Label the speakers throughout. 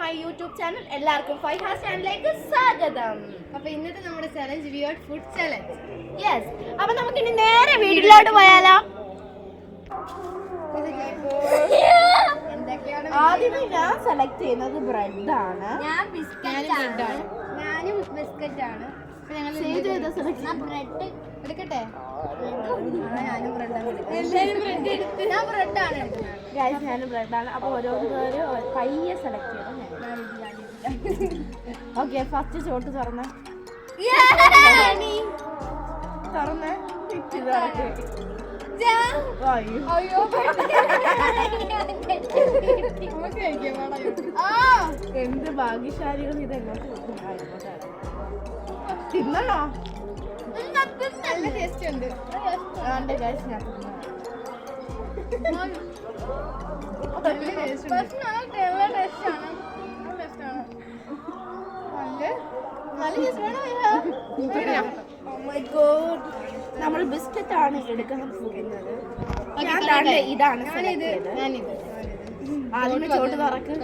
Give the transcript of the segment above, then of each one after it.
Speaker 1: My YouTube channel എല്ലാവർക്കും five has ചാനലിലേക്ക് സ്വാഗതം.
Speaker 2: അപ്പൊ ഇന്നത്തെ നമ്മുടെ ചലഞ്ച് വിയോട്ട് ഫുഡ് ചലഞ്ച്
Speaker 1: യെസ് അപ്പൊ നമുക്ക് ഇനി നേരെ വീട്ടിലോട്ട് പോയാലോ?
Speaker 2: ഞാൻ
Speaker 1: സെലക്ട് ചെയ്യുന്നത് ബ്രെഡാണ്
Speaker 3: ഞാൻ ബിസ്ക്കറ്റ് ആണ്.
Speaker 2: ഞാനും
Speaker 3: ബിസ്ക്കറ്റ്
Speaker 2: ആണ്. എടുക്കട്ടെ? ഞാൻ ബ്രെഡാണ് എടുക്കുന്നത്
Speaker 1: ഗൈസ് ഞാൻ ബ്രെഡ് ആണ് അപ്പൊ ഓരോരുത്തരും പയ്യെ സെലക്ട് ചെയ്യണം. ഓക്കെ ഫസ്റ്റ് ചോട്ട് തുറന്ന്. തുറന്ന്. എന്ത് ഭാഗ്യശാലികൾ ഇത് എങ്ങോട്ട്. തിന്നണോ?
Speaker 3: നല്ല ടേസ്റ്റ്
Speaker 2: ഉണ്ട്. അതുകൊണ്ട്
Speaker 1: ഗൈസ് ഞാൻ Oh.
Speaker 2: നമ്മൾ
Speaker 1: ബിസ്ക്കറ്റ് ആണ് എടുക്കാൻ പോകുന്നത്. ഇതാണ് ഞാനിത്.
Speaker 2: ഞാനിത്.
Speaker 1: ആദ്യമേ ചോട്ട് തുറക്ക്.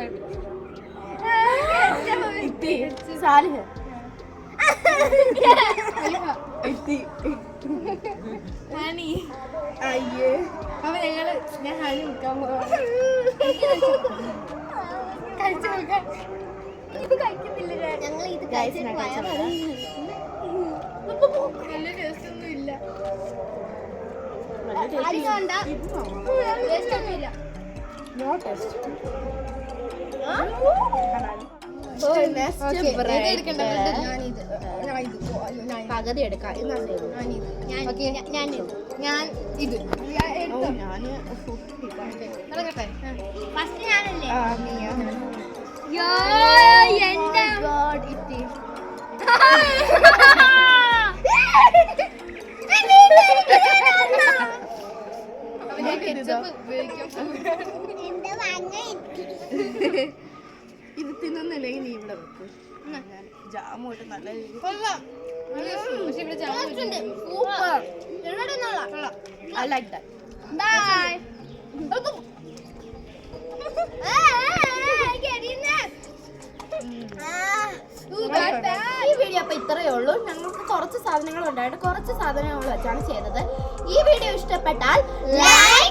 Speaker 1: സാലിഹ് ഇത്തി
Speaker 3: ഹണി.
Speaker 1: അയ്യേ.
Speaker 2: അപ്പൊ ഞങ്ങൾ ഞാൻ ഹണി വിൽക്കാൻ പോവാണ്
Speaker 3: കഴിച്ചു നോക്കാം. ഇത് കഴിക്കുന്നില്ല ഞങ്ങൾ ഇത് കഴിച്ചതാ.
Speaker 2: നല്ല ടേസ്റ്റ് ഒന്നും ഇല്ല? ടേസ്റ്റ് ഒന്നും ഇല്ല.
Speaker 1: No taste. ഞാൻ
Speaker 2: ഞാൻ ഞാൻ
Speaker 1: പകുതി എടുക്കാം
Speaker 2: ഞാൻ ഇത്
Speaker 3: ഓ
Speaker 1: ഇവിടെ വെക്ക്. ഞാൻ ഇട്ട് നല്ല
Speaker 3: ഐ
Speaker 1: ലൈക്ക് ദാറ്റ്
Speaker 2: ബൈ
Speaker 1: ഈ വീഡിയോ അപ്പൊ ഇത്രയേ ഉള്ളൂ. ഞങ്ങൾക്ക് കുറച്ച് സാധനങ്ങൾ ഉണ്ടായിട്ട് കുറച്ച് സാധനങ്ങൾ വെച്ചാണ് ചെയ്തത്. ഈ വീഡിയോ ഇഷ്ടപ്പെട്ടാൽ ലൈക്ക്